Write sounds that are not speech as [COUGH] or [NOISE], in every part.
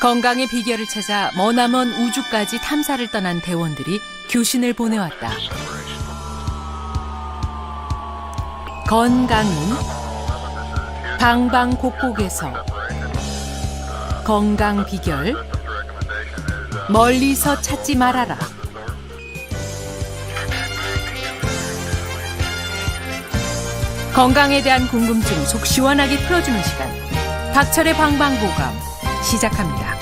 건강의 비결을 찾아 머나먼 우주까지 탐사를 떠난 대원들이 교신을 보내왔다. 건강은 방방곡곡에서 건강 비결 멀리서 찾지 말아라. 건강에 대한 궁금증 속 시원하게 풀어주는 시간. 박철의 방방보감 시작합니다.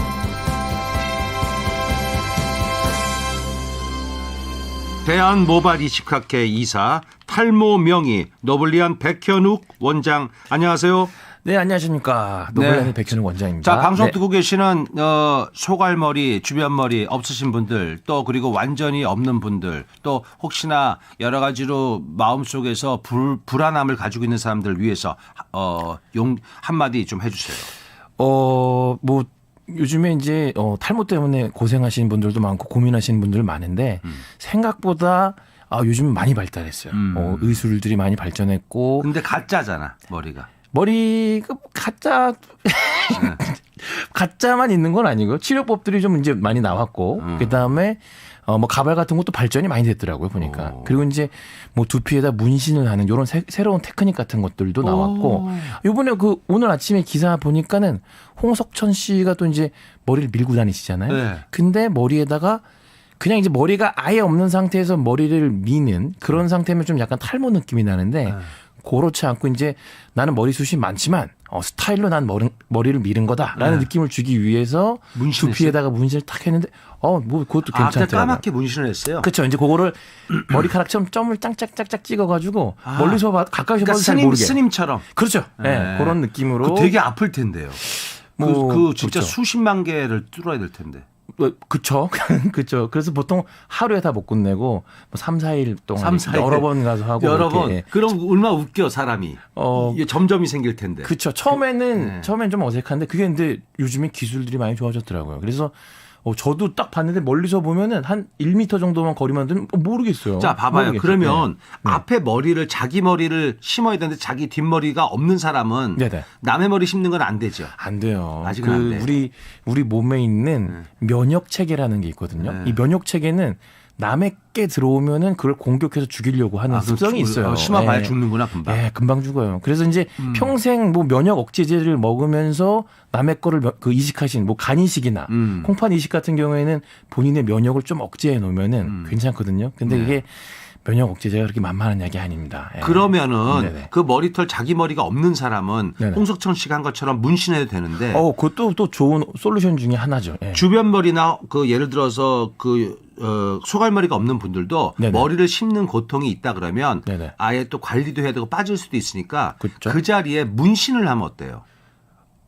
대한 모발 이식학회 이사 탈모 명의 노블리안 백현욱 원장 안녕하세요. 네, 안녕하십니까. 노벨란의 네. 백현욱 원장입니다. 자 방송 네. 듣고 계시는 어, 소갈머리 주변머리 없으신 분들 또 그리고 완전히 없는 분들 또 혹시나 여러 가지로 마음속에서 불, 불안함을 가지고 있는 사람들 위해서 어, 용 한마디 좀 해주세요. 어, 뭐, 요즘에 이제, 어, 탈모 때문에 고생하시는 분들도 많고 고민하시는 분들 많은데, 생각보다, 아, 요즘 많이 발달했어요. 음. 어, 의술들이 많이 발전했고, 근데 가짜잖아 머리가. 머리, 그, 가짜, 네. [LAUGHS] 가짜만 있는 건 아니고요. 치료법들이 좀 이제 많이 나왔고, 음. 그 다음에, 어, 뭐, 가발 같은 것도 발전이 많이 됐더라고요, 보니까. 오. 그리고 이제, 뭐, 두피에다 문신을 하는 요런 새, 새로운 테크닉 같은 것들도 나왔고, 요번에 그, 오늘 아침에 기사 보니까는 홍석천 씨가 또 이제 머리를 밀고 다니시잖아요. 네. 근데 머리에다가 그냥 이제 머리가 아예 없는 상태에서 머리를 미는 그런 상태면 좀 약간 탈모 느낌이 나는데 네. 그렇지 않고 이제 나는 머리숱이 많지만 어, 스타일로 난 머리, 머리를 미는 거다라는 네. 느낌을 주기 위해서 문신했어요? 두피에다가 문신을 딱 했는데 어 뭐 그것도 아, 괜찮더라고요. 까맣게 문신을 했어요. 그렇죠. 이제 그거를 [CLEARS THROAT] 머리카락처럼 점을 짱짝짝짝 찍어가지고 아. 멀리서 봐, 가까이서 그러니까 봐도 잘 스님 모르게. 스님처럼. 그렇죠. 예, 네. 그런 느낌으로. 그 되게 아플 텐데요. 뭐, 그, 그 진짜 그렇죠. 수십만 개를 뚫어야 될 텐데. 어, 그쵸. [LAUGHS] 그쵸. 그래서 보통 하루에 다 못 끝내고 뭐 3, 4일 동안 삼, 사일 여러 번 가서 하고 여러. 번. 그럼 얼마나 웃겨 사람이. 어, 이게 점점이 생길 텐데. 그쵸. 처음에는 네. 처음엔 좀 어색한데 그게 근데 요즘에 기술들이 많이 좋아졌더라고요. 그래서 어, 저도 딱 봤는데 멀리서 보면은 한 1m 정도만 거리만 되면 어, 모르겠어요. 자, 봐봐요. 모르겠어요. 그러면 네. 앞에 머리를 자기 머리를 심어야 되는데 자기 뒷머리가 없는 사람은 네. 네네. 남의 머리 심는 건 안 되죠. 안 돼요. 아직은 그 안 돼. 우리 우리 몸에 있는 면역 체계라는 게 있거든요. 네. 이 면역 체계는 남의 게 들어오면은 그걸 공격해서 죽이려고 하는 아, 습성이 죽- 있어요. 어, 심어봐야 예. 죽는구나 금방. 예, 금방 죽어요. 그래서 이제 음. 평생 뭐 면역 억제제를 먹으면서 남의 거를 며- 그 이식하신 뭐 간이식이나 음. 콩팥 이식 같은 경우에는 본인의 면역을 좀 억제해 놓으면은 음. 괜찮거든요. 근데 네. 이게 면역 억제제가 그렇게 만만한 약이 아닙니다. 예. 그러면은 네네. 그 머리털 자기 머리가 없는 사람은 네네. 홍석천 씨가 한 것처럼 문신해도 되는데 어, 그것도 또 좋은 솔루션 중에 하나죠. 예. 주변 머리나 그 예를 들어서 그 어, 소갈머리가 없는 분들도 네네. 머리를 심는 고통이 있다 그러면 네네. 아예 또 관리도 해야 되고 빠질 수도 있으니까 그쵸. 그 자리에 문신을 하면 어때요?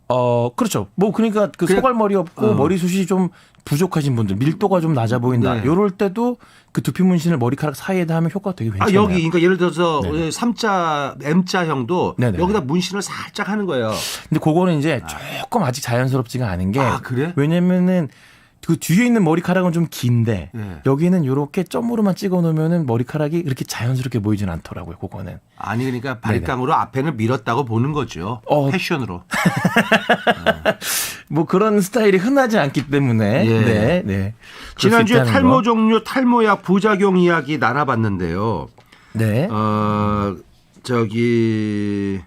어, 그렇죠. 뭐 그러니까 그 소갈머리 없고 어. 머리숱이 좀 부족하신 분들, 밀도가 좀 낮아 보인다. 네. 요럴 때도 그 두피 문신을 머리카락 사이에다 하면 효과가 되게 아 괜찮아요. 여기 그러니까 예를 들어서 네네. 삼자 M자형도 네네. 여기다 문신을 살짝 하는 거예요. 근데 그거는 이제 조금 아직 자연스럽지가 않은 게 아, 그래? 왜냐면은 그 뒤에 있는 머리카락은 좀 긴데 네. 여기는 이렇게 점으로만 찍어 놓으면은 머리카락이 그렇게 자연스럽게 보이진 않더라고요. 그거는. 아니 그러니까 바리깡으로 앞에는 밀었다고 보는 거죠. 어. 패션으로. [LAUGHS] 뭐 그런 스타일이 흔하지 않기 때문에 예. 네, 네. 지난주에 탈모 거. 종류 탈모약 부작용 이야기 나눠봤는데요. 네. 어 저기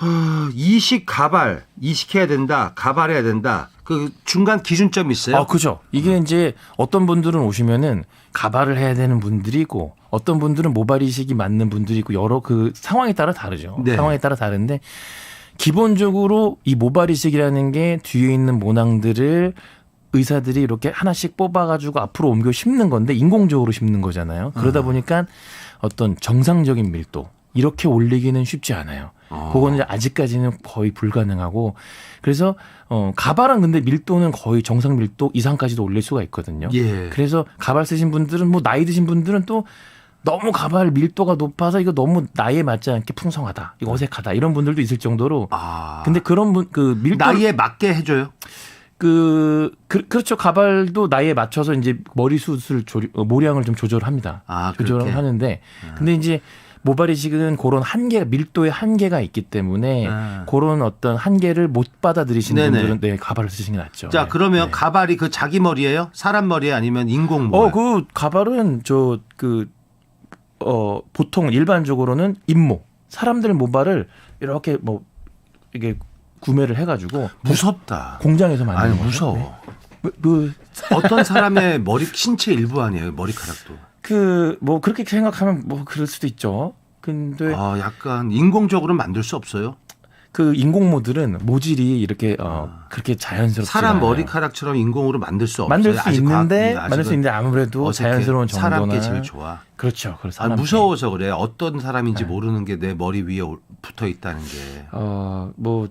어, 이식 가발 이식해야 된다 가발해야 된다 그 중간 기준점이 있어요. 아, 그죠. 이게 이제 어떤 분들은 오시면은 가발을 해야 되는 분들이 있고 어떤 분들은 모발 이식이 맞는 분들이 있고 여러 그 상황에 따라 다르죠. 네. 상황에 따라 다른데 기본적으로 이 모발 이식이라는 게 뒤에 있는 모낭들을 의사들이 이렇게 하나씩 뽑아가지고 앞으로 옮겨 심는 건데 인공적으로 심는 거잖아요. 그러다 보니까 어떤 정상적인 밀도 이렇게 올리기는 쉽지 않아요. 어. 그거는 아직까지는 거의 불가능하고 그래서 어 가발은 근데 밀도는 거의 정상 밀도 이상까지도 올릴 수가 있거든요. 예. 그래서 가발 쓰신 분들은 뭐 나이 드신 분들은 또 너무 가발 밀도가 높아서 이거 너무 나이에 맞지 않게 풍성하다, 이거 어색하다 이런 분들도 있을 정도로. 아 근데 그런 분 그 밀도 나이에 맞게 해줘요. 그, 그 그렇죠 가발도 나이에 맞춰서 이제 머리숱을 조리, 어, 모량을 좀 조절합니다. 아, 조절을? 하는데 근데 이제 모발 이식은 그런 한계 밀도의 한계가 있기 때문에 아. 그런 어떤 한계를 못 받아들이시는 네네. 분들은 네 가발을 쓰시는 게 낫죠. 자 네. 그러면 네. 가발이 그 자기 머리예요? 사람 머리에 아니면 인공 모발? 어, 그 가발은 저그 어, 보통 일반적으로는 잇모 사람들 모발을 이렇게 뭐 이게 구매를 해가지고 무섭다. 공장에서 만드는 아니. 무서워. 네. 뭐, 뭐, 어떤 사람의 머리 신체 일부 아니에요 머리카락도. 그, 뭐, 그렇게 생각하면 뭐, 그럴 수도 있죠. 근데 아 약간 인공적으로 만들 수 없어요? 그 인공모들은 모질이 이렇게, 어, 그렇게 자연스럽지. 아. 사람. 머리카락처럼 인공으로 만들 수 없어요. 만들 수 과학- 있는데, 아직은 만들 수 있는데 아무래도. 자연스러운 사람 게 정도는. 제일 좋아. 그렇죠. 그래서 아, 무서워서 그래. 어떤 사람인지 네. 모르는 게 내 머리 위에 올- 붙어 있다는 게. 어, 뭐,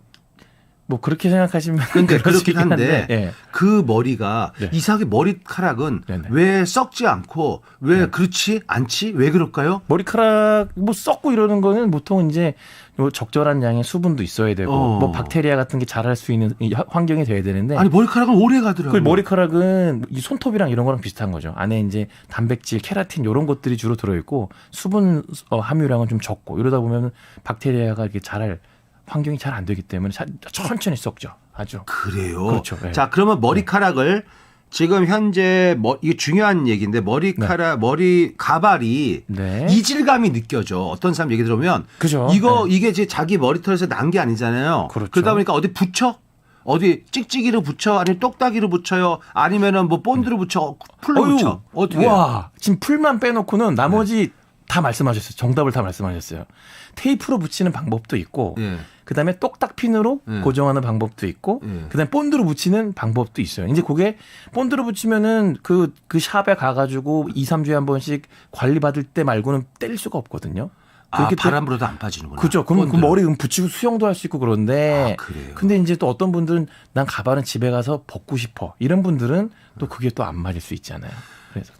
뭐, 그렇게 생각하시면. 근데 그러시긴 그렇긴 한데 예. 그 머리가 네. 이상하게 머리카락은 네네. 왜 썩지 않고 왜 그렇지 않지 왜 그럴까요? 머리카락 뭐 썩고 이러는 거는 보통 이제 요 적절한 양의 수분도 있어야 되고 어. 뭐 박테리아 같은 게 자랄 수 있는 환경이 돼야 되는데 아니 머리카락은 오래 그 가더라고요. 머리카락은 이 손톱이랑 이런 거랑 비슷한 거죠. 안에 이제 단백질, 케라틴 이런 것들이 주로 들어 있고 수분 어, 함유량은 좀 적고 이러다 보면 박테리아가 이렇게 자랄 환경이 잘 안 되기 때문에 차- 천천히 썩죠. 아주. 그래요. 그렇죠. 네. 자 그러면 머리카락을 지금 현재 뭐 이게 중요한 얘기인데 머리카락 머리 가발이 네. 이질감이 느껴져. 어떤 사람 얘기 들으면 그죠. 이거 이게 이제 자기 머리털에서 난 게 아니잖아요. 그렇죠. 러다 보니까 어디 붙여? 어디 찍찍이로 붙여? 아니면 똑딱이로 붙여요? 아니면은 뭐 본드로 붙여? 풀로 어휴, 붙여? 어떻게? 와, 지금 풀만 빼놓고는 나머지 다 말씀하셨어요. 정답을 다 말씀하셨어요. 테이프로 붙이는 방법도 있고, 예. 그다음에 똑딱핀으로 예. 고정하는 방법도 있고, 예. 그다음에 본드로 붙이는 방법도 있어요. 이제 그게 본드로 붙이면은 그, 그 샵에 가 가지고 2, 3주에 한 번씩 관리 받을 때 말고는 뗄 수가 없거든요. 아 그렇기 때문에- 바람 불어도 안 빠지는구나. 그죠. 그럼 그. 머리 음 붙이고 수영도 할 수 있고 그런데. 아, 그래요? 근데 이제 또 어떤 분들은 난 가발은 집에 가서 벗고 싶어. 이런 분들은 또 그게 또 안 맞을 수 있잖아요.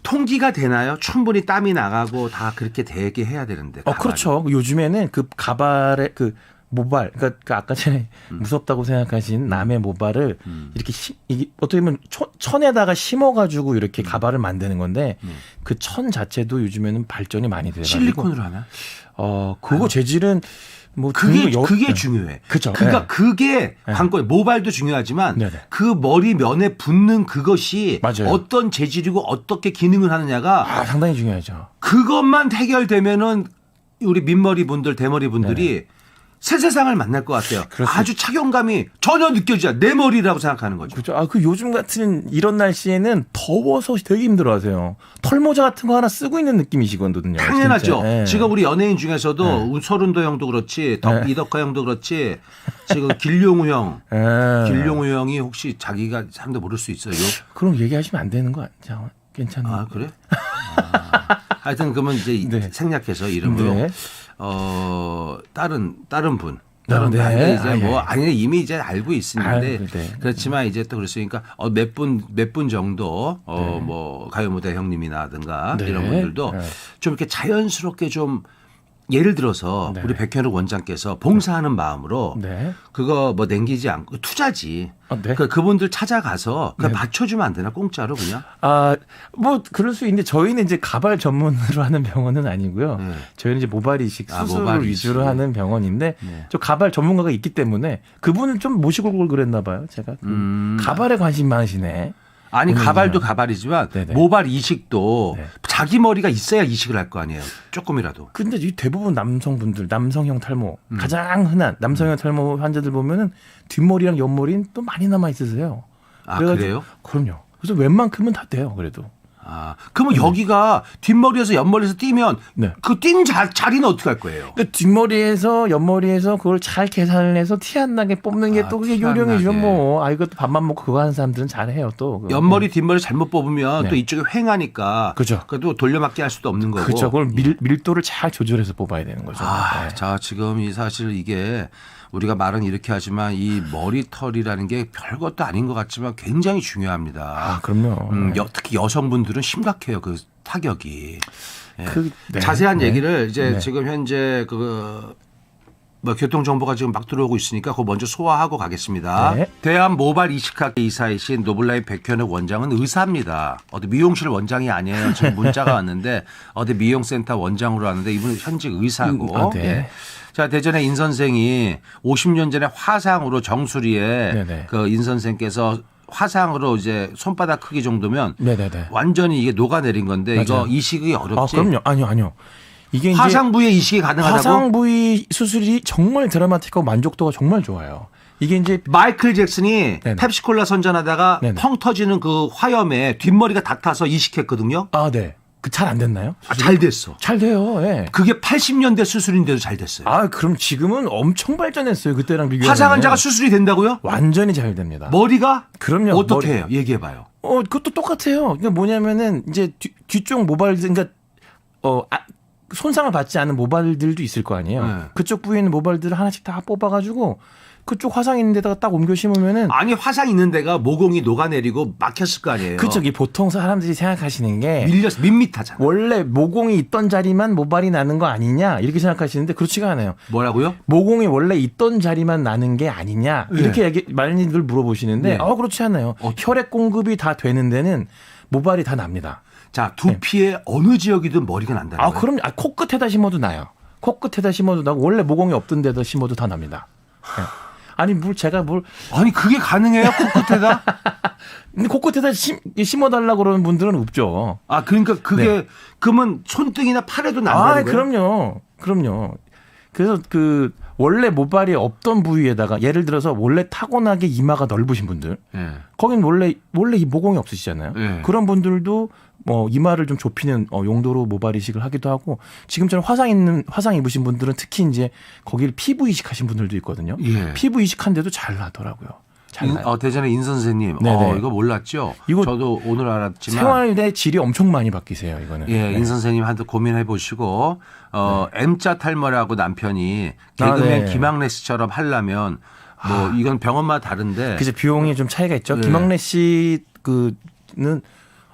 통기가 되나요? 충분히 땀이 나가고 다 그렇게 되게 해야 되는데. 어, 가발이. 그렇죠. 요즘에는 그 가발의 그 모발, 그러니까 그 아까 전에 무섭다고 생각하신 남의 모발을 음. 이렇게 심, 이게 어떻게 보면 천, 천에다가 심어가지고 이렇게 가발을 만드는 건데 음. 그천 자체도 요즘에는 발전이 많이 돼가지고 실리콘으로 하나? 어 그거 재질은 뭐 그게 여- 그게 네. 중요해. 그쵸. 그러니까 네. 그게 관건 모발도 중요하지만 네네. 그 머리 면에 붙는 그것이 맞아요. 어떤 재질이고 어떻게 기능을 하느냐가 아 상당히 중요하죠. 그것만 해결되면은 우리 민머리 분들 대머리 분들이 새 세상을 만날 것 같아요. 네. 그렇습니다. 아주 착용감이 전혀 느껴지지 않아. 내 머리라고 생각하는 거죠. 그죠. 아, 그 요즘 같은 이런 날씨에는 더워서 되게 힘들어 하세요. 털모자 같은 거 하나 쓰고 있는 느낌이시거든요. 당연하죠. 예. 지금 우리 연예인 중에서도 네. 서른도 형도 그렇지, 덕, 네. 이덕화 형도 그렇지, 지금 길용우 형, 예. 길용우 형이 혹시 자기가 사람들 모를 수 있어요. 그럼 얘기하시면 안 되는 거 아니야? 괜찮아요. 아 그래? 아, 하여튼 그러면 이제 [LAUGHS] 네. 생략해서 이름으로 네. 어 다른 다른 분. 아, 다른 네. 분. 이제 아, 뭐 예. 아니 이미 이제 알고 있는데 아유, 네. 그렇지만 이제 또 그랬으니까 어, 몇분 몇 분 정도 네. 어뭐 가요 무대 형님이나든가 네. 이런 분들도 네. 좀 이렇게 자연스럽게 좀 예를 들어서 네. 우리 백현욱 원장께서 봉사하는 마음으로 네. 그거 뭐 남기지 않고 투자지. 아, 네. 그 그분들 찾아가서 그 네. 맞춰주면 안 되나 공짜로 그냥. 아, 뭐 그럴 수 있는데 저희는 이제 가발 전문으로 하는 병원은 아니고요. 네. 저희는 이제 모발 이식 아, 수술을 모발 이식. 위주로 하는 병원인데 네. 저 가발 전문가가 있기 때문에 그분을 좀 모시고 올 그랬나 봐요. 제가 그 음. 가발에 관심 많으시네. 아니. 가발도 가발이지만 네네. 모발 이식도 네. 자기 머리가 있어야 이식을 할 거 아니에요. 조금이라도. 근데 이 대부분 남성분들 남성형 탈모 음. 가장 흔한 남성형 탈모 환자들 보면은 뒷머리랑 옆머리는 또 많이 남아 있으세요. 아 그래요? 그럼요. 그래서 웬만큼은 다 돼요. 그래도. 아 그러면 여기가 뒷머리에서 옆머리에서 뛰면 네. 그뛴 자리는 어떻게 할 거예요? 그 뒷머리에서 옆머리에서 그걸 잘 계산을 해서 티 안 나게 뽑는 게 아, 또 그게 티안 요령이죠. 뭐. 아 이것도 밥만 먹고 그거 하는 사람들은 잘해요 또. 그거. 옆머리 뒷머리 잘못 뽑으면 네. 또 이쪽에 횡하니까 그죠. 그래도 돌려막기 할 수도 없는 거고. 그렇죠. 그걸 밀, 밀도를 잘 조절해서 뽑아야 되는 거죠. 아, 네. 자 지금 이 사실 이게 우리가 말은 이렇게 하지만 이 머리털이라는 게 별것도 아닌 것 같지만 굉장히 중요합니다. 아 그럼요. 음, 네. 여- 특히 여성분들은 심각해요 그 타격이. 예. 그, 네. 자세한 네. 얘기를 이제 네. 지금 현재 그 뭐 교통 정보가 지금 막 들어오고 있으니까 그거 먼저 소화하고 가겠습니다. 네. 대한 모발 이식학회 이사이신 노블라인 백현욱 원장은 의사입니다. 어디 미용실 원장이 아니에요. 지금 문자가 [LAUGHS] 왔는데 어디 미용센터 원장으로 하는데 이분은 현직 의사고. 음, 아, 네. 예. 자 대전의 인 선생이 50년 전에 화상으로 정수리에 네네. 그인 선생께서 화상으로 이제 손바닥 크기 정도면 네네네. 완전히 이게 녹아내린 건데 이거 맞아요. 이식이 아, 어렵지. 그럼요. 아니요, 아니요. 이게 화상 부위에 이식이 가능하다고? 화상 부위 수술이 정말 드라마틱하고 만족도가 정말 좋아요. 이게 이제 마이클 잭슨이 네네. 펩시콜라 선전하다가 네네. 펑 터지는 그 화염에 뒷머리가 다 타서 이식했거든요. 아, 네. 그 잘 안 됐나요? 아, 잘 됐어. 잘 돼요. 예. 그게 80년대 수술인데도 잘 됐어요. 아, 그럼 지금은 엄청 발전했어요. 그때랑 비교하면. 화상 환자가 수술이 된다고요? 완전히 잘 됩니다. 머리가 그럼요. 어떻게 머리- 해요? 얘기해 봐요. 어, 그것도 똑같아요. 그러니까 뭐냐면은 이제 뒤, 뒤쪽 모발 그러니까 어 아, 손상을 받지 않은 모발들도 있을 거 아니에요. 네. 그쪽 부위에 있는 모발들을 하나씩 다 뽑아가지고 그쪽 화상 있는 데다가 딱 옮겨 심으면은 아니 화상 있는 데가 모공이 녹아내리고 막혔을 거 아니에요. 그쪽이 보통 사람들이 생각하시는 게 밀려서 밋밋하잖아. 원래 모공이 있던 자리만 모발이 나는 거 아니냐 이렇게 생각하시는데 그렇지가 않아요. 뭐라고요? 모공이 원래 있던 자리만 나는 게 아니냐 이렇게 얘기, 많이들 물어보시는데 네. 어 그렇지 않아요. 혈액 공급이 다 되는 데는 모발이 다 납니다. 자 두피의 어느 지역이든 머리가 난다는 아 거예요. 그럼 아, 코끝에다 심어도 나요. 코끝에다 심어도 나고 원래 모공이 없던 데다 심어도 다 납니다. 예. 아니 뭘 제가 뭘 아니 그게 가능해요? 코끝에다? 근데 [LAUGHS] 코끝에다 심, 심어달라 그러는 분들은 없죠. 아 그러니까 그게 그러면 손등이나 팔에도 난다는 아 거예요? 그럼요, 그럼요. 그래서 그 원래 모발이 없던 부위에다가 예를 들어서 원래 타고나게 이마가 넓으신 분들 예. 거긴 원래 원래 이 모공이 없으시잖아요. 네. 그런 분들도 뭐 이마를 좀 좁히는 어, 용도로 모발 이식을 하기도 하고 지금처럼 화상 있는 화상 입으신 분들은 특히 이제 거기를 피부 이식하신 분들도 있거든요. 예. 피부 이식한데도 잘 나더라고요. 잘 인. 어, 대전의 인 선생님, 네네. 어, 이거 몰랐죠? 이거 저도 오늘 알았지만. 생활의 질이 엄청 많이 바뀌세요. 이거는. 예, 네. 인 선생님한테 고민해 보시고, 어, M자 탈모라고 남편이 개그맨 아, 네. 김학래 씨처럼 하려면, 뭐, 이건 병원마다 다른데. 그래서 비용이 좀 차이가 있죠. 네. 김학래 씨 그는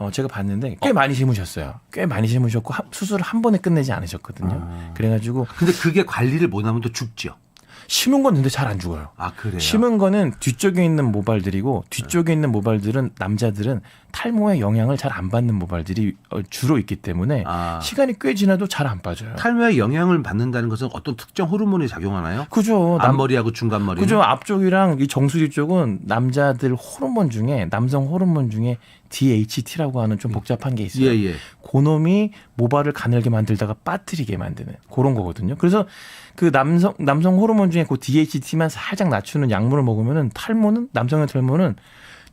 어, 제가 봤는데 꽤 많이 심으셨어요. 꽤 많이 심으셨고 한- 수술을 한 번에 끝내지 않으셨거든요. 아. 그래가지고 근데 그게 관리를 못하면 또 죽죠. 심은 건 근데 잘 안 죽어요. 아, 그래요? 심은 거는 뒤쪽에 있는 모발들이고 뒤쪽에 있는 모발들은 남자들은 탈모의 영향을 잘 안 받는 모발들이 어, 주로 있기 때문에 아. 시간이 꽤 지나도 잘 안 빠져요. 탈모에 영향을 받는다는 것은 어떤 특정 호르몬이 작용하나요? 그죠. 남, 앞머리하고 중간머리. 그죠. 앞쪽이랑 이 정수리 쪽은 남자들 호르몬 중에 남성 호르몬 중에 DHT라고 하는 좀 복잡한 게 있어요. 예, 예. 고놈이 모발을 가늘게 만들다가 빠뜨리게 만드는 그런 거거든요. 그래서 그 남성 남성 호르몬 중에 그 DHT만 살짝 낮추는 약물을 먹으면은 탈모는 남성의 탈모는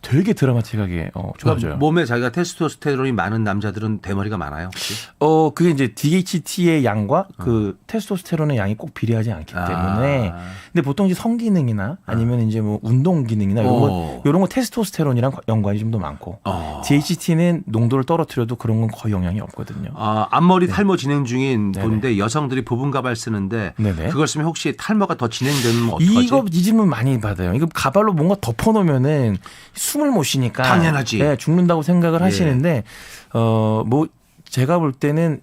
되게 드라마틱하게 어, 좋아져요. 몸에 자기가 테스토스테론이 많은 남자들은 대머리가 많아요, 혹시? 어 그게 이제 DHT의 양과 그 테스토스테론의 양이 꼭 비례하지 않기 때문에 아. 근데 보통 이제 성기능이나 아니면 이제 뭐 운동 기능이나 이런 어. 거 이런 거 테스토스테론이랑 연관이 좀 더 많고 어. DHT는 농도를 떨어뜨려도 그런 건 거의 영향이 없거든요. 아, 앞머리 탈모 진행 중인. 분인데 여성들이 부분 가발 쓰는데 네네. 그걸 쓰면 혹시 탈모가 더 진행되면 어떡하지? 이거 이 질문 많이 받아요. 이거 가발로 뭔가 덮어놓으면은 숨을 못 쉬니까 당연하지. 네, 죽는다고 생각을 예. 하시는데 어뭐 제가 볼 때는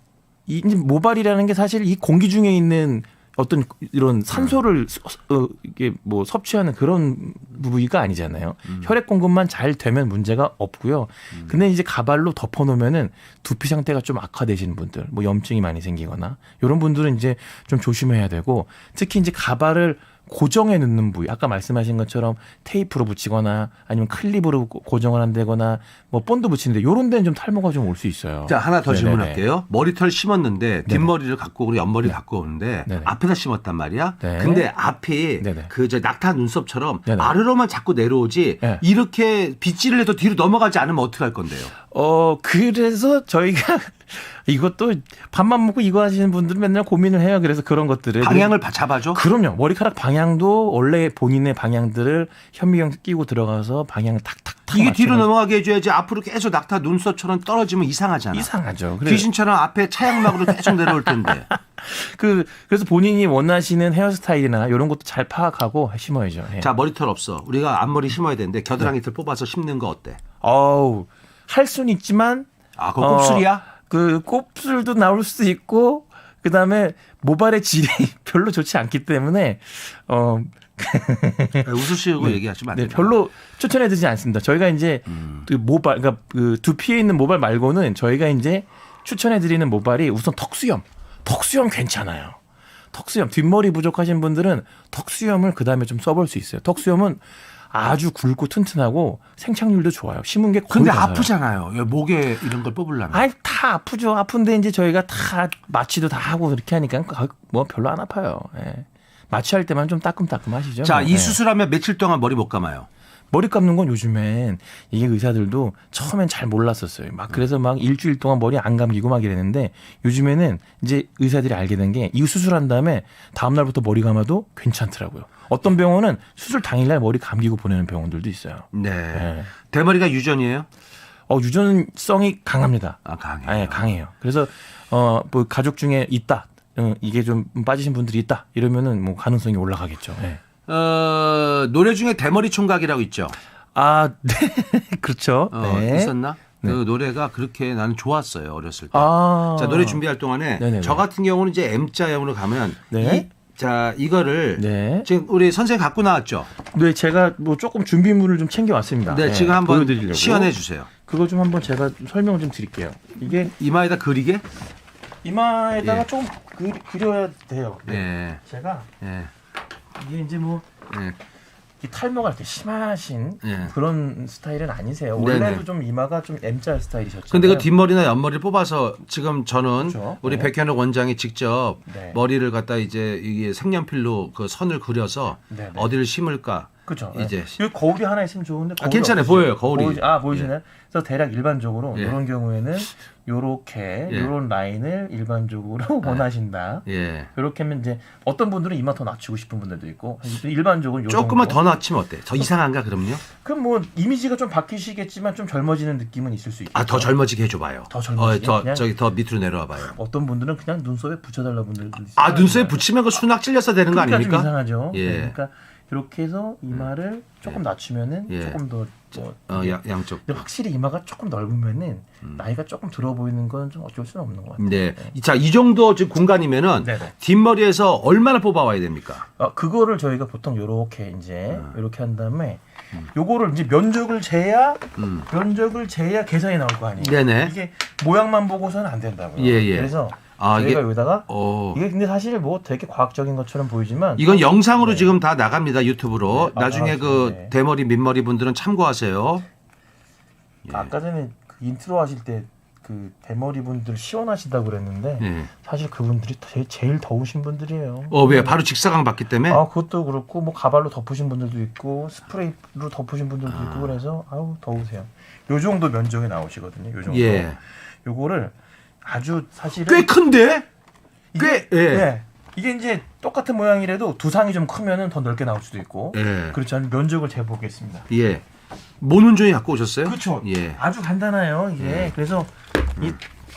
이 모발이라는 게 사실 이 공기 중에 있는 어떤 이런 산소를 수- 어, 이게 뭐 섭취하는 그런 부위가 아니잖아요. 음. 혈액 공급만 잘 되면 문제가 없고요. 근데 이제 가발로 덮어 놓으면은 두피 상태가 좀 악화되시는 분들, 뭐 염증이 많이 생기거나 이런 분들은 이제 좀 조심해야 되고 특히 이제 가발을 고정해 놓는 부위, 아까 말씀하신 것처럼 테이프로 붙이거나 아니면 클립으로 고- 고정을 한다거나 뭐 본드 붙이는데 이런 데는 좀 탈모가 좀 올 수 있어요. 자 하나 더 네네네. 질문할게요. 머리털 심었는데 뒷머리를 갖고 오고 옆머리 갖고 오는데 네네. 앞에다 심었단 말이야. 네. 근데 앞이. 그 저 낙타 눈썹처럼. 아래로만 자꾸 내려오지 네. 이렇게 빗질을 해도 뒤로 넘어가지 않으면 어떻게 할 건데요? 어, 그래서 저희가 이것도 밥만 먹고 이거 하시는 분들은 맨날 고민을 해요. 그래서 그런 것들을. 방향을 바- 잡아줘. 그럼요. 머리카락 방향도 원래 본인의 방향들을 현미경 끼고 들어가서 방향을 탁탁탁 이게 뒤로 넘어가게 해줘야지 앞으로 계속 낙타 눈썹처럼 떨어지면 이상하잖아. 이상하죠. 그래, 귀신처럼 앞에 차양막으로 계속 내려올 텐데. [LAUGHS] 그 그래서 본인이 원하시는 헤어스타일이나 이런 것도 잘 파악하고 심어야죠. 예. 자 머리털 없어. 우리가 앞머리 심어야 되는데 겨드랑이 털 뽑아서 심는 거 어때? 어우 할 수는 있지만 아 그거 곱슬이야? 그 곱슬도 나올 수 있고 그다음에 모발의 질이 [LAUGHS] 별로 좋지 않기 때문에 어 웃으시고 얘기하시면 안 네, 돼요. 별로 추천해 드리지 않습니다. 저희가 이제 음. 그 모발 그러니까 그 두피에 있는 모발 말고는 저희가 이제 추천해 드리는 모발이 우선 턱수염. 턱수염 괜찮아요. 턱수염 뒷머리 부족하신 분들은 턱수염을 그 다음에 좀 써볼 수 있어요. 턱수염은 아주 굵고 튼튼하고 생착률도 좋아요. 심은 게 거의 근데 다 살아요. 아프잖아요. 여- 목에 이런 걸 뽑으려면. 아이 다 아프죠. 아픈데 이제 저희가 다 마취도 다 하고 그렇게 하니까 뭐 별로 안 아파요. 예. 마취할 때만 좀 따끔따끔 하시죠. 자, 이 예. 수술하면 며칠 동안 머리 못 감아요. 머리 감는 건 요즘엔 이게 의사들도 처음엔 잘 몰랐었어요. 막 그래서 막 일주일 동안 머리 안 감기고 막 이랬는데 요즘에는 이제 의사들이 알게 된 게 이 수술한 다음에 다음 날부터 머리 감아도 괜찮더라고요. 어떤 병원은 수술 당일날 머리 감기고 보내는 병원들도 있어요. 네. 예. 대머리가 유전이에요? 어 유전성이 강합니다. 아, 강해요. 아, 예, 강해요. 그래서 어 뭐 가족 중에 있다. 어, 이게 좀 빠지신 분들이 있다. 이러면은 뭐 가능성이 올라가겠죠. 예. 어, 노래 중에 대머리 총각이라고 있죠. 아, [LAUGHS] 네. 그렇죠. 어, 네. 있었나? 그 노래가 그렇게 나는 좋았어요 어렸을 때. 아. 자 노래 준비할 동안에 네네네. 저 같은 경우는 이제 M자형으로 가면 네. 이, 자 이거를 네. 지금 우리 선생 갖고 나왔죠. 네, 제가 뭐 조금 준비물을 좀 챙겨 왔습니다. 네, 지금 한번 보여드리려고. 시연해 주세요. 그거 좀 한번 제가 좀 설명을 좀 드릴게요. 이게 이마에다 그리게? 이마에다가 예. 좀 그, 그려야 돼요. 예. 제가 예. 이게 이제 뭐 예. 이 탈모가 이렇게 심하신 예. 그런 스타일은 아니세요. 네네. 원래도 좀 이마가 좀 M자 스타일이셨죠. 근데 그 뒷머리나 옆머리를 뽑아서 지금 저는 그렇죠. 우리 네. 백현욱 원장이 직접 네. 머리를 갖다 이제 이게 색연필로 그 선을 그려서 네네. 어디를 심을까 그렇죠. 이제 여기 거울이 하나 있으면 좋은데 아, 괜찮아요. 없으시죠? 보여요. 거울이. 보이지- 아 보이시나요? 그래서 대략 일반적으로 예. 이런 경우에는 요렇게 예. 요런 라인을 일반적으로 원하신다. 예. 이렇게 하면 이제 어떤 분들은 이마 더 낮추고 싶은 분들도 있고 일반적으로 요 조금만 정도. 더 낮추면 어때? 더 이상한가 그럼요? 그럼 뭐 이미지가 좀 바뀌시겠지만 좀 젊어지는 느낌은 있을 수 있겠죠. 아더 젊어지게 해줘봐요. 더 젊어지게? 어, 더 그냥? 저기 더 밑으로 내려와봐요. 어떤 분들은 그냥 눈썹에 붙여달라 분들도 있어요. 아 눈썹에 붙이면 그 수납 찔려서 되는 거 그러니까 아닙니까? 좀 이상하죠. 예. 네, 그러니까 이렇게 해서 이마를 조금 낮추면은 예. 조금 더 뭐, 어, 양, 양쪽. 근데 확실히 이마가 조금 넓으면은 나이가 조금 들어 보이는 건 좀 어쩔 수는 없는 것 같아요. 음. 네. 자, 이 정도 지금 공간이면은 네네. 뒷머리에서 얼마나 뽑아와야 됩니까? 아, 그거를 저희가 보통 요렇게 이제 아. 요렇게 한 다음에 요거를 이제 면적을 재야 음. 면적을 재야 계산이 나올 거 아니에요. 네네. 이게 모양만 보고서는 안 된다고요. 예, 예. 그래서 아, 저희가 이게- 여기다가 어. 이게 근데 사실 뭐 되게 과학적인 것처럼 보이지만 이건 영상으로 네. 지금 다 나갑니다. 유튜브로. 네. 아, 나중에 그 나가죠. 네. 대머리 민머리 분들은 참고하세요. 예. 아까 전에 그 인트로 하실 때 그 대머리 분들 시원하시다고 그랬는데 예. 사실 그분들이 제, 제일 더우신 분들이에요. 어, 왜? 바로 직사광 받기 때문에? 아 그것도 그렇고 뭐 가발로 덮으신 분들도 있고 스프레이로 덮으신 분들도 있고 그래서 아우 더우세요. 요 정도 면적이 나오시거든요. 요 정도. 예. 요거를 아주 사실은 꽤 큰데? 이게, 꽤, 예. 네. 이게 이제 똑같은 모양이라도 두상이 좀 크면은 더 넓게 나올 수도 있고 예. 않은 면적을 재보겠습니다. 예. 모눈종이 갖고 오셨어요? 그렇죠. 예. 아주 간단해요 이게. 예. 그래서 이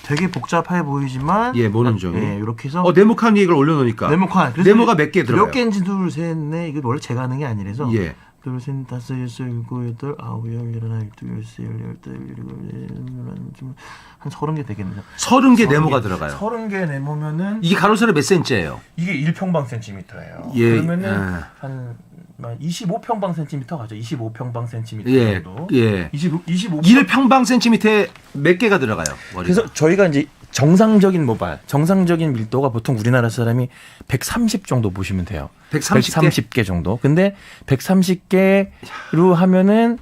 되게 복잡해 보이지만 예, 모눈종이. 예, 이렇게 해서 어, 네모칸 위에 이걸 올려놓으니까. 네모칸. 그래서 네모가 몇 개 들어가요? 몇 개인지 둘, 셋, 넷. 이게 원래 게 아니라서. 예. 둘, 셋, 다섯, 여섯, 일곱, 여덟, 아홉, 열, 열하나, 열둘, 열세, 열, 열둘, 열일곱, 열여덟, 좀한 서른 개 되겠네요. 서른 개 네모가 개. 들어가요. 서른 개 네모면은 이게 가로세로 몇 센치예요? 이게 1평방 센티미터예요. 예, 그러면은 예. 한 25평방 센티미터 가죠. 25평방 센티미터 예. 정도. 예. 25, 25 1 평방 센티미터에 몇 개가 들어가요? 머리가? 그래서 저희가 이제 정상적인 모발, 정상적인 밀도가 보통 우리나라 사람이 130 정도 보시면 돼요. 130 개? 130개 정도. 근데 130개로 하면은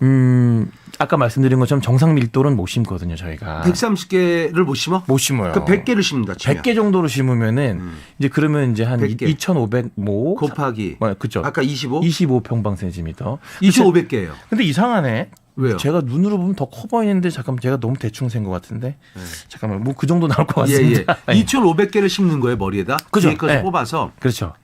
음 아까 말씀드린 것처럼 정상 밀도는 못 심거든요, 저희가. 130개를 못 심어? 못 심어요. 그 100개를 심는다 치면. 100개 정도로 심으면은 음. 이제 그러면 이제 한 100개. 2,500모 곱하기 뭐 그죠. 아까 25? 25 평방 센티미터. 2,500개예요. 근데 이상하네. 왜요? 제가 눈으로 보면 더 커 보이는데 잠깐 제가 너무 대충 센 것 같은데. 잠깐만 뭐 그 정도 나올 것 예, 예. [LAUGHS] 같습니다. 2,500개를 심는 거예요, 머리에다. 그죠. 것을 예. 뽑아서. 그렇죠.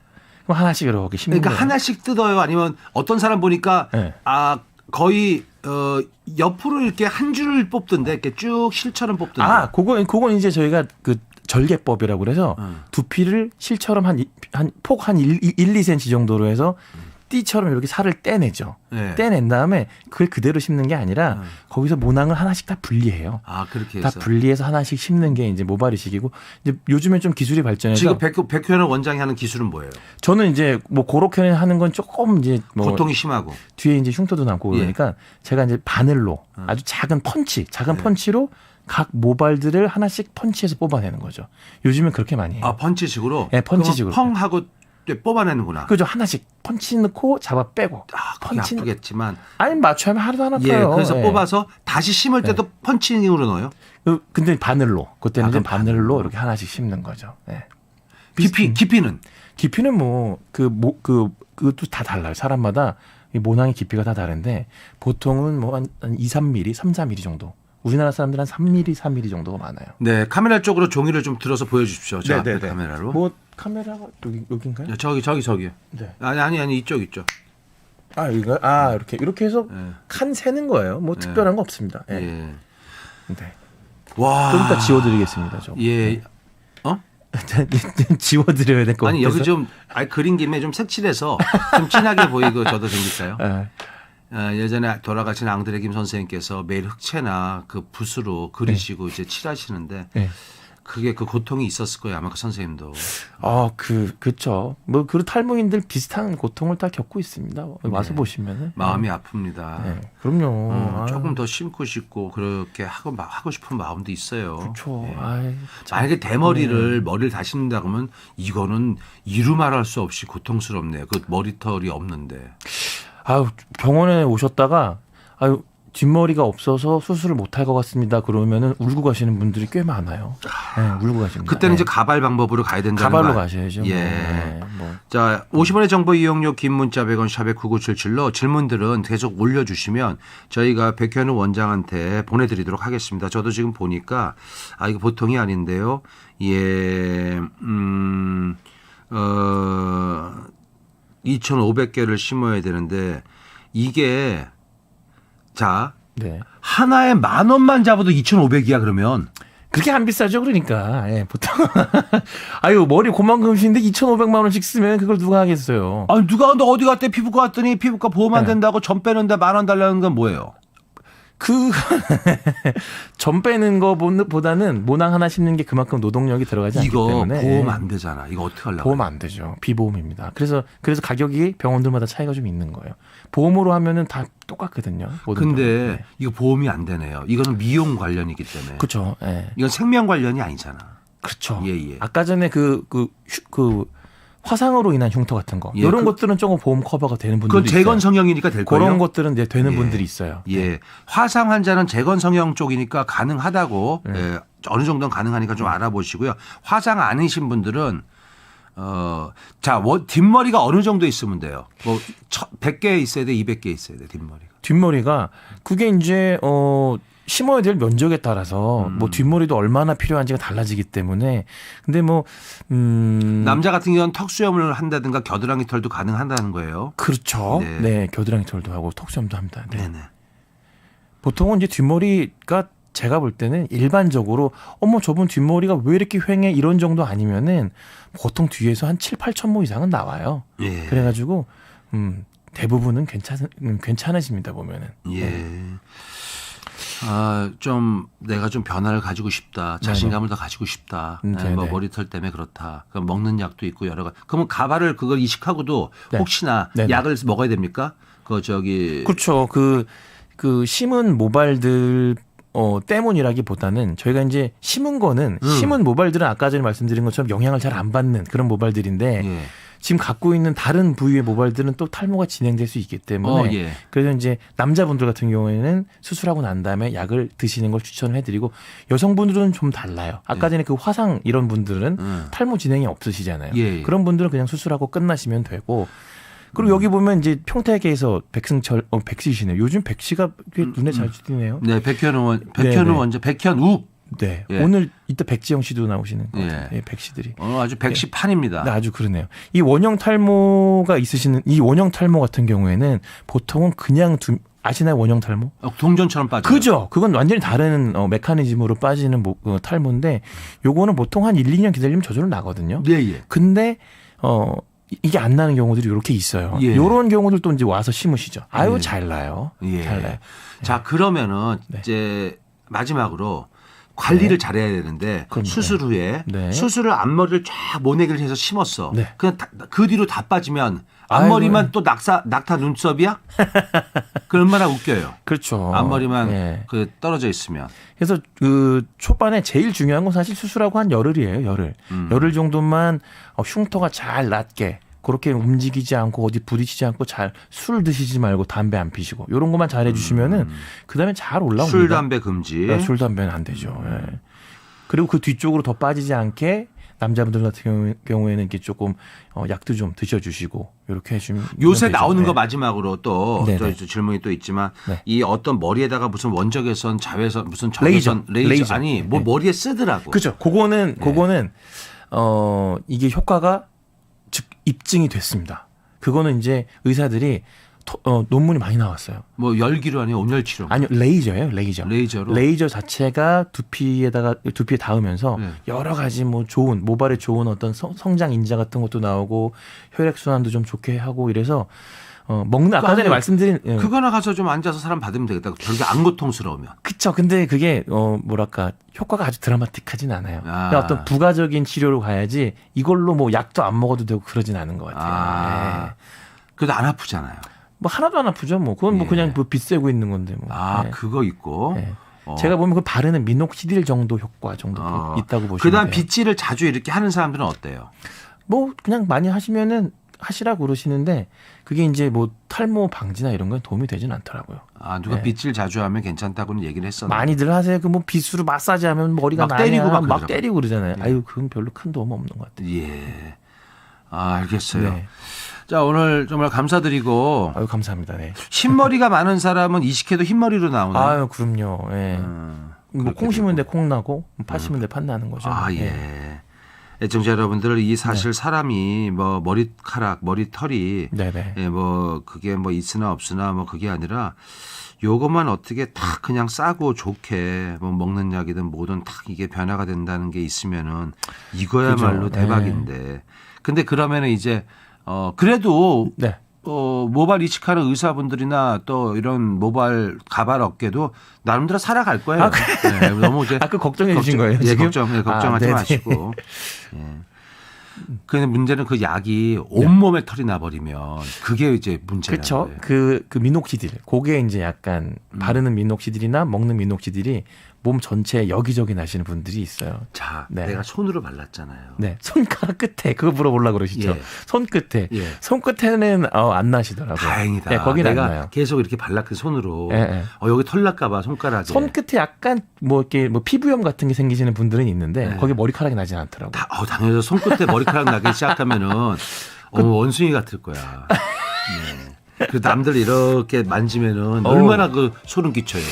그럼 하나씩 이렇게 심는 그러니까 거예요. 하나씩 뜯어요. 아니면 어떤 사람 보니까 네. 아 거의 어 옆으로 이렇게 한 줄을 뽑던데 이렇게 쭉 실처럼 뽑던데. 아, 그거 그건 이제 저희가 그 절개법이라고 그래서 음. 두피를 실처럼 한 한 폭한 1, 1, 2cm 정도로 해서 띠처럼 이렇게 살을 떼내죠. 네. 떼낸 다음에 그걸 그대로 심는 게 아니라 음. 거기서 모낭을 하나씩 다 분리해요. 아 그렇게 다 해서 분리해서 하나씩 심는 게 이제 모발이식이고 이제 요즘에 좀 기술이 발전해서 지금 백 백효연 원장이 하는 기술은 뭐예요? 저는 이제 뭐 고렇게 하는 건 조금 이제 뭐 고통이 심하고 뒤에 이제 흉터도 남고 예. 그러니까 제가 이제 바늘로 아주 작은 펀치, 작은 네. 펀치로 각 모발들을 하나씩 펀치해서 뽑아내는 거죠. 요즘은 그렇게 많이 해요. 아 펀치식으로 네, 펀치식으로. 펑 하고 또 뽑아내는구나. 그죠 하나씩 펀치 넣고 잡아 빼고 아, 펀치 아프겠지만 아니 맞춰하면 하나도 안예 아파요. 그래서 예. 뽑아서 다시 심을 때도 펀치닝으로 넣어요. 그- 근데 바늘로 그때는 아, 바늘로. 이렇게 하나씩 심는 거죠. 예. 깊이 깊이는 깊이는 뭐 그 뭐 그 그것도 다 달라요. 사람마다 이 모낭의 깊이가 다 다른데 보통은 뭐한 한 2, 3mm, 3, 4mm 정도. 우리나라 사람들은 한 3mm, 4mm 정도가 많아요. 네 카메라 쪽으로 종이를 좀 들어서 보여주십시오. 저 네, 앞에 네, 네. 카메라로. 뭐 카메라가 여기 여기인가요? 야, 저기 저기 저기. 네. 아니 아니 아니 이쪽 이쪽. 아 이거 아 이렇게 이렇게 해서 예. 칸 세는 거예요. 뭐 네. 특별한 거 없습니다. 예. 예. 네. 와. 좀 이따 지워드리겠습니다. 좀. 예. 어? [LAUGHS] 지워드려야 될 것 같아서. 아니 여기 좀 아니 그린 김에 좀 색칠해서 좀 진하게 [LAUGHS] 보이고 저도 생길까요? 예. 어, 예전에 돌아가신 앙드레 김 선생님께서 매일 흑채나 그 붓으로 그리시고 이제 칠하시는데 예. 그게 그 고통이 있었을 거예요 아마 그 선생님도 아, 그, 그쵸. 뭐, 그 탈모인들 비슷한 고통을 다 겪고 있습니다. 와서 네. 보시면은. 마음이 아픕니다. 네. 그럼요. 어, 아, 조금 더 심고 싶고 그렇게 하고 마- 하고 싶은 마음도 있어요. 그쵸. 예. 아이, 참. 만약에 네. 대머리를 머리를 다 심는다 그러면 이거는 이루 말할 수 없이 고통스럽네요. 그 머리털이 없는데. 아유, 병원에 오셨다가, 아유, 뒷머리가 없어서 수술을 못할 것 같습니다. 그러면은 울고 가시는 분들이 꽤 많아요. 네, 울고 가십니다. 그때는 네. 이제 가발 방법으로 가야 된다는 가발로 거. 가셔야죠. 예. 뭐. 네, 뭐. 자, 50원의 정보 이용료 긴 문자 100원 샵의 9977로 질문들은 계속 올려 주시면 저희가 백현우 원장한테 보내 드리도록 하겠습니다. 저도 지금 보니까 아, 이거 보통이 아닌데요. 예, 음, 어, 2,500개를 심어야 되는데 이게 자, 네. 하나에 만 원만 잡아도 2,500이야 그러면. 그렇게 안 비싸죠, 그러니까. 예, 보통. [LAUGHS] 아유, 머리 그만큼 신데 2,500만 원씩 쓰면 그걸 누가 하겠어요. 아니 누가 근데 어디 갔대 피부과 갔더니 피부과 보험 안 네. 된다고 점 빼는데 만 원 달라는 건 뭐예요? 그, [LAUGHS] 점 빼는 거보다는 모낭 하나 심는 게 그만큼 노동력이 들어가지 않기 이거 때문에. 보험 안 되잖아. 이거 어떻게 하려고? 보험 안 되죠. 비보험입니다. 그래서 그래서 가격이 병원들마다 차이가 좀 있는 거예요. 보험으로 하면은 다 똑같거든요. 병원. 근데 네. 이거 보험이 안 되네요. 이거는 미용 관련이기 때문에. 그렇죠. 예. 이건 생명 관련이 아니잖아. 그렇죠. 예, 예. 아까 전에 그 그 그 화상으로 인한 흉터 같은 거 예, 이런 그- 것들은 조금 보험 커버가 되는 분들이 그건 재건. 성형이니까 될 거예요. 그런 것들은 이제 되는 예. 분들이 있어요. 예. 화상 환자는 재건 성형 쪽이니까 가능하다고 네. 예. 어느 정도는 가능하니까 좀 알아보시고요. 화상 아니신 분들은 어, 자, 워- 뒷머리가 어느 정도 있으면 돼요. 뭐 100개 있어야 돼, 200개 있어야 돼, 뒷머리가. 뒷머리가 그게 이제 어 심어야 될 면적에 따라서 음. 뭐 뒷머리도 얼마나 필요한지가 달라지기 때문에 근데 뭐 음 남자 같은 경우는 턱 수염을 한다든가 겨드랑이 털도 가능하다는 거예요. 그렇죠. 네. 네. 겨드랑이 털도 하고 턱 수염도 합니다. 네. 네네. 보통은 이제 뒷머리가 제가 볼 때는 일반적으로 어머 저분 뒷머리가 왜 이렇게 휑해 이런 정도 아니면은 보통 뒤에서 한 7, 8천 모 이상은 나와요. 예. 그래가지고 음 대부분은 괜찮 음, 괜찮으십니다 보면은. 예. 아, 좀 내가 좀 변화를 가지고 싶다. 자신감을 더 가지고 싶다. 음, 네, 네네. 뭐 머리털 때문에 그렇다. 그럼 먹는 약도 있고 여러 가지. 그러면 가발을 그걸 이식하고도 네. 혹시나 네네. 약을 먹어야 됩니까? 그 저기 그렇죠. 그, 그 심은 모발들 어, 때문이라기보다는 저희가 이제 심은 거는 음. 심은 모발들은 아까 전에 말씀드린 것처럼 영향을 잘 안 받는 그런 모발들인데 예. 지금 갖고 있는 다른 부위의 모발들은 또 탈모가 진행될 수 있기 때문에 어, 예. 그래서 이제 남자분들 같은 경우에는 수술하고 난 다음에 약을 드시는 걸 추천을 해드리고 여성분들은 좀 달라요. 아까 전에 그 화상 이런 분들은 음. 탈모 진행이 없으시잖아요. 예, 예. 그런 분들은 그냥 수술하고 끝나시면 되고 그리고 여기 보면 이제 평택에서 백승철 어 백씨시네요. 요즘 백씨가 꽤 눈에 잘 띄네요. 네, 백현우 원 백현우 네네. 원장 백현욱 네. 예. 오늘 이따 백지영 씨도 나오시는 것 예. 같아요. 예, 백씨들이. 어, 아주 백시판입니다. 네, 아주 그러네요. 이 원형 탈모가 있으시는 이 원형 탈모 같은 경우에는 보통은 그냥 두, 아시나요 원형 탈모? 어, 동전처럼 빠져. 그죠. 그건 완전히 다른 어, 메커니즘으로 빠지는 모, 어, 탈모인데 요거는 보통 한 1, 2년 기다리면 저절로 나거든요. 예, 예. 근데 어 이- 이게 안 나는 경우들이 이렇게 있어요. 예. 이런 경우들 또 이제 와서 심으시죠. 아유 예. 잘 나요. 예. 잘 나요. 자 그러면은 네. 이제 마지막으로 관리를 잘해야 되는데 그럼요. 수술 후에 네. 수술을 앞머리를 쫙 모내기를 해서 심었어. 네. 그냥 다- 그 뒤로 다 빠지면 앞머리만 아이고. 또 낙사 낙타 눈썹이야? [LAUGHS] 그 얼마나 웃겨요. 그렇죠. 앞머리만 예. 그 떨어져 있으면. 그래서 그 초반에 제일 중요한 건 사실 수술하고 한 열흘이에요. 열흘. 음. 열흘 정도만 어, 흉터가 잘 낫게 그렇게 움직이지 않고 어디 부딪히지 않고 잘 술 드시지 말고 담배 안 피시고 이런 것만 잘 해 주시면은 그다음에 잘 올라옵니다. 음. 술 담배 금지. 네, 술 담배는 안 되죠. 예. 그리고 그 뒤쪽으로 더 빠지지 않게 남자분들 같은 경우- 경우에는 이렇게 조금 어, 약도 좀 드셔주시고 이렇게 해주면 요새 되죠. 나오는 네. 거 마지막으로 또 네네. 저, 저 질문이 또 있지만 네. 이 어떤 머리에다가 무슨 원적외선, 자외선, 무슨 적외선, 레이저, 레이저, 레이저. 아니 뭐 네. 머리에 쓰더라고. 그죠. 그거는 네. 그거는 어 이게 효과가 즉 입증이 됐습니다. 그거는 이제 의사들이 토- 어, 논문이 많이 나왔어요. 뭐 열기로 아니 온열 치료. 아니요 레이저예요 레이저. 레이저로? 레이저 자체가 두피에다가 두피에 닿으면서 네. 여러 가지 뭐 좋은 모발에 좋은 어떤 성, 성장 인자 같은 것도 나오고 혈액 순환도 좀 좋게 하고 이래서 어, 먹는 아까 전에 아니, 말씀드린 예. 그거 하나 가서 좀 앉아서 사람 받으면 되겠다. 별게 안 고통스러우면. 그쵸. 근데 그게 어 뭐랄까 효과가 아주 드라마틱하진 않아요. 아. 그러니까 어떤 부가적인 치료로 가야지 이걸로 뭐 약도 안 먹어도 되고 그러진 않은 것 같아요. 아. 예. 그래도 안 아프잖아요. 뭐 하나도 안 아프죠. 뭐 그건 뭐 예. 그냥 뭐 빗세고 있는 건데 뭐. 아, 예. 그거 있고. 예. 어. 제가 보면 그 바르는 미녹시딜 정도 효과 정도 어. 있다고 보시면 그다음 돼요. 빗질을 자주 이렇게 하는 사람들은 어때요? 뭐 그냥 많이 하시면은 하시라고 그러시는데 그게 이제 뭐 탈모 방지나 이런 건 도움이 되진 않더라고요. 아, 누가 네. 빗질 자주 하면 괜찮다고는 얘기를 했었는데. 많이들 하세요. 그 뭐 빗으로 마사지 하면 머리가 막 때리고 막 막. 때리고 그러잖아요. 예. 아유, 그건 별로 큰 도움 없는 것 같아요. 예. 아, 알겠어요. 네. 자, 오늘 정말 감사드리고 아유, 감사합니다. 네. 흰머리가 많은 사람은 이식해도 흰머리로 나오나요? 아유, 그럼요. 예. 음, 뭐 그렇게 콩 심은 데 되고. 콩 나고 팥 심은 데 팥 나는 거죠. 아, 예. 예. 애청자 여러분들 이 사실 사람이 뭐 머리카락, 머리털이 네, 네. 예, 뭐 그게 뭐 있으나 없으나 뭐 그게 아니라 요것만 어떻게 딱 그냥 싸고 좋게 뭐 먹는 약이든 뭐든 딱 이게 변화가 된다는 게 있으면은 이거야말로 그죠. 네. 대박인데. 근데 그러면은 이제 어 그래도 네. 어 모발 이식하는 의사분들이나 또 이런 모발 가발 업계도 나름대로 살아갈 거예요. 아, 네, 너무 이제 [LAUGHS] 아, 그 걱정해 주신 걱정- 거예요, 예, 지금? 걱정, 예, 걱정하지 아. 마시고. 예. 근데 문제는 그 약이 온몸에 털이 나버리면 그게 이제 문제라는 그렇죠. 그, 그 미녹시딜. 그게 이제 약간 음. 바르는 미녹시딜이나 먹는 미녹시딜이 몸 전체에 여기저기 나시는 분들이 있어요. 자, 네. 내가 손으로 발랐잖아요. 네. 손가락 끝에 그거 물어보려고 그러시죠. 예. 손끝에. 예. 손끝에는 어, 안 나시더라고요. 다행이다. 네, 안 내가 나요. 계속 이렇게 발랐그 손으로. 예, 예. 어, 여기 털 날까봐 손가락에. 손끝에 약간 뭐 이렇게 뭐 피부염 같은 게 생기시는 분들은 있는데 네. 거기 머리카락이 나진 않더라고요. 다, 어, 당연히 손끝에 머리카락 나기 시작하면은 [LAUGHS] 어, 원숭이 같을 거야. [LAUGHS] 네. 그 남들 이렇게 만지면은 어. 얼마나 그 소름 끼쳐요.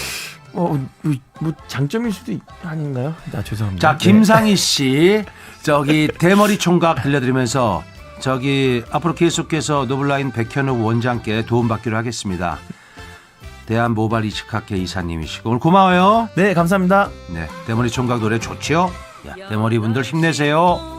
어, 뭐, 뭐 장점일 수도 있- 아닌가요? 아, 죄송합니다. 자, 김상희 씨, 저기 대머리 총각 들려드리면서 저기 앞으로 계속해서 노블라인 백현욱 원장께 도움받기로 하겠습니다. 대한 모발 이식학회 이사님이시고 오늘 고마워요. 네, 감사합니다. 네, 대머리 총각 노래 좋지요? 야, 대머리 분들 힘내세요.